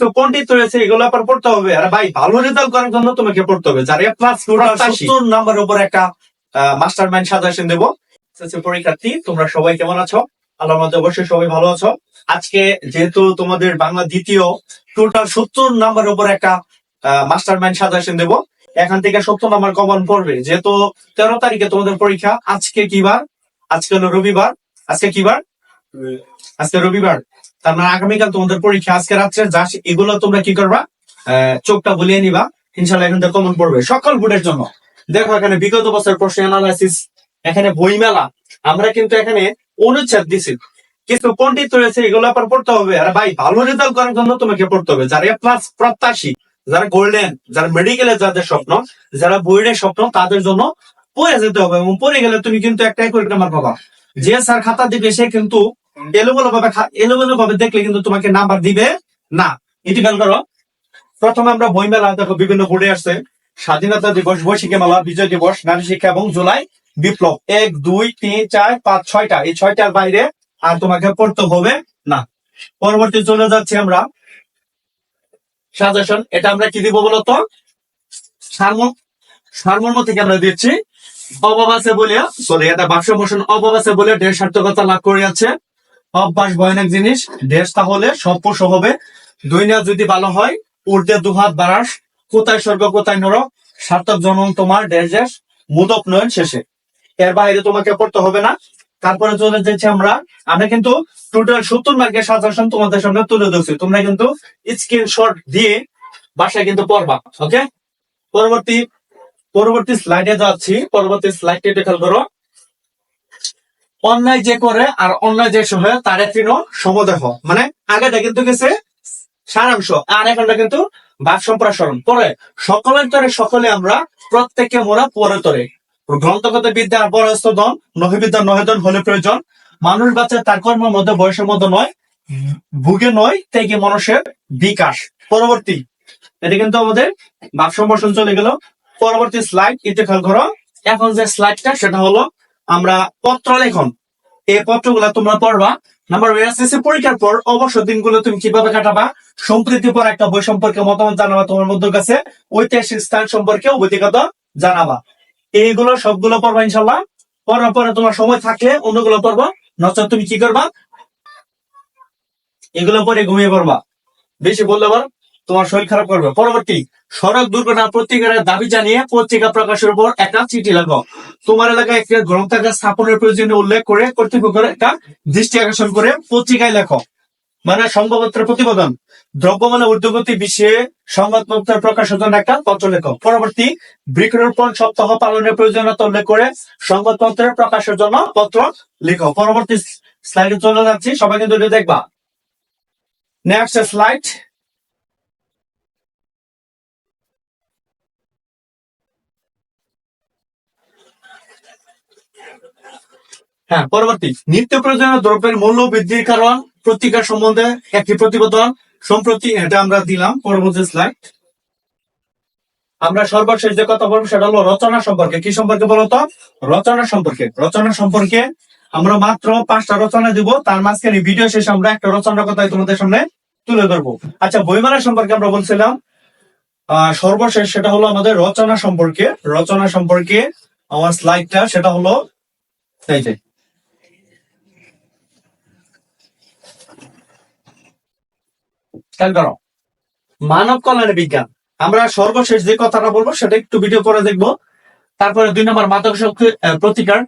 তো রয়েছে এগুলো আবার পড়তে হবে। আর ভাই ভালো রেজাল্ট করার জন্য তোমাকে পড়তে হবে। যার প্লাস সত্তর নাম্বারের উপর একটা মাস্টার মাইন্ড সাজেশন দেবো। পরীক্ষার্থী তোমরা সবাই কেমন আছো? মধ্যে অবশ্যই সবাই ভালো আছো। আজকে যেহেতু তোমাদের বাংলা দ্বিতীয় টোটাল সত্তর নাম্বারের উপর একটা মাস্টার মাইন্ড সাজেশন দেবো। এখান থেকে সত্তর নাম্বার কমন পড়বে। যেহেতু তেরো তারিখে তোমাদের পরীক্ষা আজকে কি বার আজকে হলো রবিবার। আজকে কি বার আজকে রবিবার, তার মানে আগামীকাল তোমাদের পরীক্ষা। আজকে রাত্রে যা এগুলো তোমরা কি করবা? চোখটা বলিয়ে নিবা। ইনশাল্লাহ এখান থেকে কমন পড়বে। সকল বোর্ডের জন্য। দেখো এখানে বিগত বছর প্রশ্ন অ্যানালাইসিস এখানে বইমেলা। আমরা কিন্তু এখানে অনুচ্ছেদ দিছি। কিন্তু পণ্ডিত রয়েছে, এগুলো আবার পড়তে হবে। আর ভাই, ভালো রেজাল্ট করার জন্য তোমাকে পড়তে হবে। যারা প্লাস প্রত্যাশী, যারা গোল্ডেন যারা মেডিকেলে যাদের স্বপ্ন, যারা বইয়ের স্বপ্ন, তাদের জন্য পড়ে যেতে হবে। এবং পড়ে গেলে তুমি কিন্তু একটাই করে নাম্বার পাবা। যে স্যার খাতা দিবে, সে কিন্তু এলোমেলো ভাবে এলোমেলো ভাবে দেখলে কিন্তু তোমাকে নাম্বার দিবে না। এটি খেয়াল করো। প্রথমে আমরা বই মেলা দেখো বিভিন্ন বোর্ডে আসছে, স্বাধীনতা দিবস বৈশিকী মেলা, বিজয় দিবস, নারী শিক্ষা এবং জুলাই বিপ্লব। এক, দুই, তিন, চার, পাঁচ, ছয়টা। এই ছয়টার বাইরে আর তোমাকে পড়তে হবে না। পরবর্তী চলে যাচ্ছি আমরা। সাজেশন এটা আমরা কি দিব বলতো? সারম, সারমর্ম থেকে আমরা দিচ্ছি। অভাব আছে বলে সরি এটা বাক্স মোশন অভাব বলে দেশ সার্থকতা লাভ করে যাচ্ছে অভ্যাস ভয়ানক জিনিস। দেশ তাহলে সম্পূর্ণ হবে। না যদি ভালো হয় উর্ধে দুহাত বারাস কোথায় স্বর্গ, কোথায় নরক? সার্থক জনম তোমার, দেশ দেশ। মুদক নয়ন শেষে। এর বাইরে তোমাকে পড়তে হবে না। তারপরে চলে যাচ্ছি আমরা। আমরা কিন্তু টোটাল সত্তর মার্কের সাজেশন তোমাদের সামনে তুলে ধরছি। তোমরা কিন্তু স্ক্রিনশট দিয়ে বাসায় কিন্তু পড়বা ওকে পরবর্তী পরবর্তী স্লাইডে যাচ্ছি। পরবর্তী স্লাইডে দেখল করো। অন্যায় যে করে আর অন্যায় যে সহে, তার তৃণ সমদেহ। মানে আগেটা কিন্তু গেছে সারাংশ, আর এখনটা কিন্তু বাক সম্প্রসারণ পরে, সকলের তরে সকলে আমরা প্রত্যেকে মোরা পরে তরে। গ্রন্থগত বিদ্যা পরস্ত দন নহিবিদ্যা নহেদন হলে প্রয়োজন। মানুষ বাচ্চা তার কর্মের মধ্যে, বয়সের মধ্যে নয়, ভুগে নয় থেকে মানুষের বিকাশ। পরবর্তী, এটা কিন্তু আমাদের বাক সম্প্রসারণ চলে গেল। পরবর্তী স্লাইড খেয়াল করো এখন যে স্লাইডটা সেটা হলো আমরা পত্র লেখন এই পত্রগুলা তোমরা পড়বা। নাম্বার এসএসসি পরীক্ষার পর অবশ্য দিনগুলো তুমি কীভাবে কাটাবা সম্প্রীতি পর একটা বই সম্পর্কে মতামত জানাবা তোমার মধ্যে কাছে, ঐতিহাসিক স্থান সম্পর্কে অবধিগত জানাবা। এইগুলো সবগুলো পড়বা ইনশাল্লাহ পড়ার পরে তোমার সময় থাকলে অন্যগুলো পড়বা, নচেত তুমি কি করবা? এগুলো পরে ঘুমিয়ে পড়বা। বেশি বললে আবার তোমার শরীর খারাপ করবে। পরবর্তী, সড়ক দুর্ঘটনা প্রতিকারের দাবি জানিয়ে পত্রিকা প্রকাশের উপর একটা চিঠি লাগো তোমার এলাকায় একটি গ্রন্থাগার স্থাপনের প্রয়োজনীয় উল্লেখ করে কর্তৃপক্ষের একটা দৃষ্টি আকর্ষণ করে পত্রিকায় লেখো। মানে সংবাদপত্রের প্রতিবেদন। দ্রব্যমানের ঊর্ধ্বগতি বিষয়ে সংবাদপত্র প্রকাশের জন্য একটা পত্র লেখো। পরবর্তী, বৃক্ষরোপণ সপ্তাহ পালনের প্রয়োজনীয়তা উল্লেখ করে সংবাদপত্রের প্রকাশের জন্য পত্র লেখো। পরবর্তী স্লাইডে চলে যাচ্ছি, সবাই কিন্তু দেখবা। নেক্সট স্লাইড হ্যাঁ পরবর্তী নিত্য প্রয়োজনীয় দ্রব্যের মূল্য বৃদ্ধির কারণ, প্রতিকার সম্বন্ধে একটি প্রতিবেদন সম্প্রতি এটা আমরা দিলাম, পরবর্তী স্লাইড আমরা সর্বশেষ যে কথা বলব সেটা হলো রচনা সম্পর্কে। কি সম্পর্কে বলতো রচনা সম্পর্কে। রচনা সম্পর্কে আমরা মাত্র পাঁচটা রচনা দিব, তার মাঝখানে ভিডিও শেষে আমরা একটা রচনার কথাই তোমাদের সামনে তুলে ধরবো। আচ্ছা বইমেলা সম্পর্কে আমরা বলছিলাম সর্বশেষ সেটা হলো আমাদের রচনা সম্পর্কে। রচনা সম্পর্কে আমার স্লাইডটা সেটা হলো, এই যে খেয়াল করো। মানব কল্যাণ বিজ্ঞান। আমরা সর্বশেষ যে কথাটা বলব, সেটা একটু ভিডিও করে দেখব। তারপরে দুই নম্বর মাদক শক্তি প্রতিকার